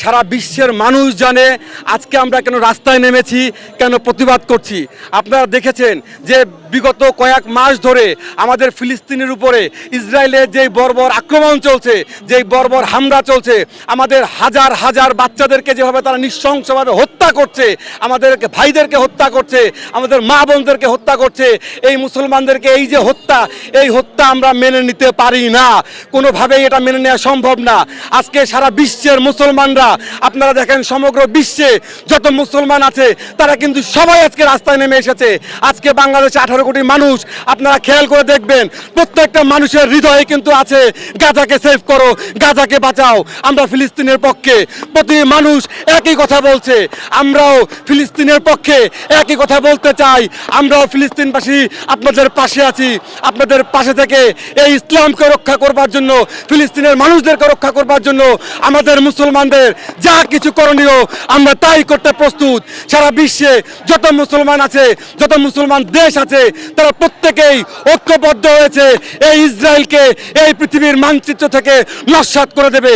সারা বিশ্বের মানুষ জানে আজকে আমরা কেন রাস্তায় নেমেছি, কেন প্রতিবাদ করছি। আপনারা দেখেছেন যে বিগত কয়েক মাস ধরে আমাদের ফিলিস্তিনের উপরে ইসরায়েলের যেই বর্বর আক্রমণ চলছে, যেই বর্বর হামলা চলছে, আমাদের হাজার হাজার বাচ্চাদেরকে যেভাবে তারা নৃশংসভাবে হত্যা করছে, আমাদেরকে ভাইদেরকে হত্যা করছে, আমাদের মা বোনদেরকে হত্যা করছে, এই মুসলমানদেরকে এই যে হত্যা, এই হত্যা আমরা মেনে নিতে পারি না। কোনোভাবেই এটা মেনে নেওয়া সম্ভব না। আজকে সারা বিশ্বের মুসলমানরা, আপনারা দেখেন সমগ্র বিশ্বে যত মুসলমান আছে, তারা কিন্তু সবাই আজকে রাস্তায় নেমে এসেছে। আজকে বাংলাদেশে আঠারো কোটি মানুষ আপনারা খেয়াল করে দেখবেন, প্রত্যেকটা মানুষের হৃদয়ে কিন্তু আছে, গাজাকে সেভ করো, গাজাকে বাঁচাও, আমরা ফিলিস্তিনের পক্ষে। প্রতি মানুষ একই কথা বলছে, আমরাও ফিলিস্তিনের পক্ষে একই কথা বলতে চাই, আমরাও ফিলিস্তিনবাসী আপনাদের পাশে আছি, আপনাদের পাশে থেকে এই ইসলামকে রক্ষা করবার জন্য, ফিলিস্তিনের মানুষদেরকে রক্ষা করবার জন্য আমাদের মুসলমানদের যা কিছু করণীয়, আমরা তাই করতে প্রস্তুত। সারা বিশ্বে যত মুসলমান আছে, যত মুসলমান দেশ আছে তারা প্রত্যেকেই ঐক্যবদ্ধ হয়েছে। এই ইসরায়েলকে এই পৃথিবীর মানচিত্র থেকে নস্বাত করে দেবে।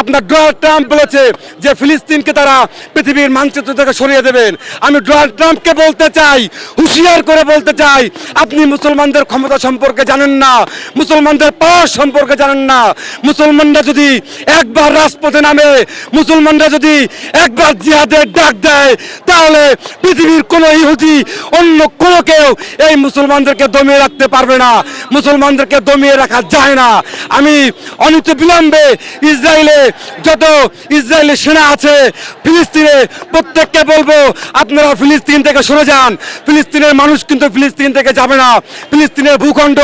আপনার ডোনাল্ড ট্রাম্প বলেছে যে ফিলিস্তিনকে তারা পৃথিবীর মানচিত্র থেকে সরিয়ে দেবেন। আমি ডোনাল্ড ট্রাম্পকে বলতে চাই, হুঁশিয়ার করে বলতে চাই, আপনি মুসলমানদের ক্ষমতা সম্পর্কে জানেন না, মুসলমানদের পাওয়ার সম্পর্কে জানেন না। মুসলমানরা যদি একবার রাজপথে নামে, মুসলমানরা যদি একবার জিহাদের ডাক দেয়, তাহলে পৃথিবীর কোনো ইহুদি, অন্য কোনো কেউ এই মুসলমানদেরকে দমিয়ে রাখতে পারবে না। মুসলমানদেরকে দমিয়ে রাখা যায় না। আমি অনিত বিলম্বে ইসরায়েলে যত ইসরায়েলের সেনা আছে, ফিলিস্তিনে প্রত্যেককে বলব, আপনারা ফিলিস্তিন থেকে সরে যান। ফিলিস্তিনের মানুষ কিন্তু ফিলিস্তিন থেকে যাবে না। ফিলিস্তিনের ভূখণ্ড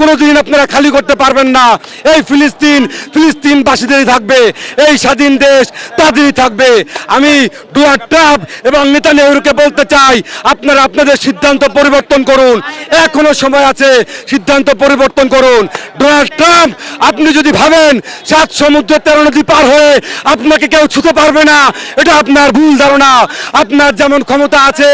কোনোদিন আপনারা খালি করতে পারবেন না। এই ফিলিস্তিন ফিলিস্তিনবাসীদেরই থাকবে। এই স্বাধীন দেশ তাদেরই থাকবে। আমি ডোনাল্ড ট্রাম্প এবং নেতা নেহরুকে বলতে চাই, আপনারা আপনাদের সিদ্ধান্ত পরিবর্তন করুন। এখনও সময় আছে, সিদ্ধান্ত পরিবর্তন করুন। ডোনাল্ড ট্রাম্প, আপনি যদি ভাবেন সাত সমুদ্র তেরো নদী পার হয়ে আপনাকে কেউ ছুতে পারবে না, এটা আপনার ভুল ধারণা। আপনার যেমন ক্ষমতা আছে,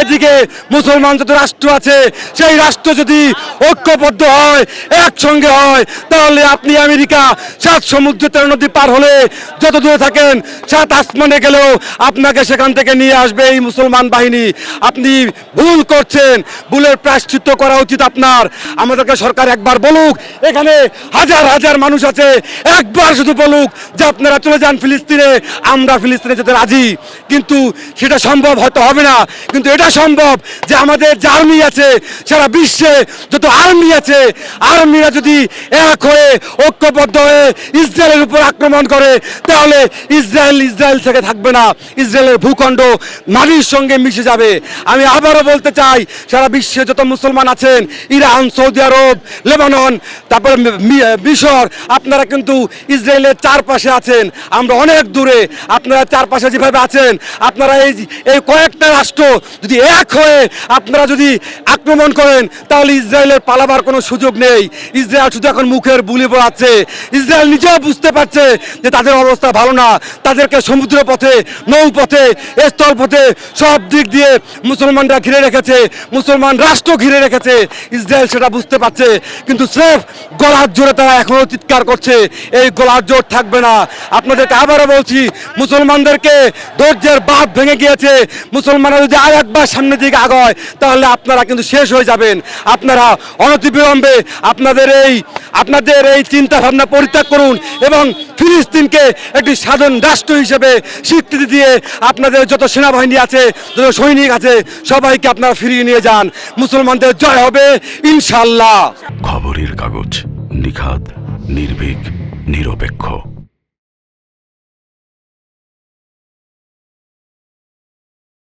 এদিকে মুসলমান যত রাষ্ট্র আছে, সেই রাষ্ট্র যদি ঐক্যবদ্ধ হয়, একসঙ্গে হয়, তাহলে আপনি আমেরিকা সাত সমুদ্র তেরো নদী পার হলে যত দূরে থাকেন, সাত আসমানে গেলেও আপনাকে সেখান থেকে নিয়ে আসবে এই মুসলমান বাহিনী। আপনি ভুল করছেন, ভুলের প্রায়শ্চিত্ত করা উচিত আপনার। আমাদেরকে সরকার একবার বলুক, এখানে হাজার হাজার মানুষ আছে, একবার শুধু বলুক যে আপনারা চলে যান ফিলিস্তিনে, আমরা ফিলিস্তিনে যেতে রাজি। কিন্তু সেটা সম্ভব হয়তো হবে না। কিন্তু এটা সম্ভব যে আমাদের যে আর্মি আছে, সারা বিশ্বে যত আর্মি আছে, আর্মিরা যদি এক হয়ে ঐক্যবদ্ধ হয়ে ইসরায়েলের উপর আক্রমণ করে, তাহলে ইসরায়েল ইসরায়েল থেকে থাকবে না। ইসরায়েলের ভূখণ্ড মাটির সঙ্গে মিশে যাবে। আমি আবারও বলতে চাই, সারা বিশ্বে যত মুসলমান আছেন, ইরান, সৌদি আরব, লেবানন, তারপরে মিশর, আপনারা কিন্তু ইসরায়েলের চারপাশে আছেন। আমরা অনেক দূরে, আপনারা চারপাশে যেভাবে আছেন, আপনারা এই এই কয়েকটা রাষ্ট্র যদি এক হয়ে আপনারা যদি আক্রমণ করেন, তাহলে ইসরায়েলের পালাবার কোনো সুযোগ নেই। ইসরায়েল শুধু এখন মুখের বুলি পড়াচ্ছে। ইসরায়েল নিজেও বুঝতে পারছে যে তাদের অবস্থা ভালো না। তাদেরকে সমুদ্র পথে নৌপথে স্থল পথে সব দিক দিয়ে মুসলমানরা ঘিরে রেখেছে। মুসলমান রাষ্ট্র ঘিরে রেখেছে। ইসরায়েল সেটা বুঝতে পারছে। কিন্তু স্রেফ গলার জোরে তারা এখনও চিৎকার করছে। এই গলার জোর থাকবে না। আপনাদেরকে আবারও বলছি, মুসলমানদেরকে ধৈর্যের বাঁধ ভেঙে গিয়েছে। মুসলমানরা যদি আর একবার সামনের দিকে আগায়, তাহলে আপনারা কিন্তু শেষ হয়ে যাবেন। আপনারা অনতিবিলম্বে আপনাদের এই আপনাদের এই চিন্তাভাবনা পরিত্যাগ করুন এবং ফিলিস্তিনকে একটি সাধারণ রাষ্ট্র হিসেবে স্বীকৃতি দিয়ে আপনাদের যত সেনাবাহিনী আছে, যত সৈনিক আছে, সবাইকে আপনারা ফিরিয়ে নিয়ে যান। মুসলমানদের জয় হবে ইনশাল্লাহ খবরের কাগজ নিখাদ, নির্ভীক, নিরপেক্ষ।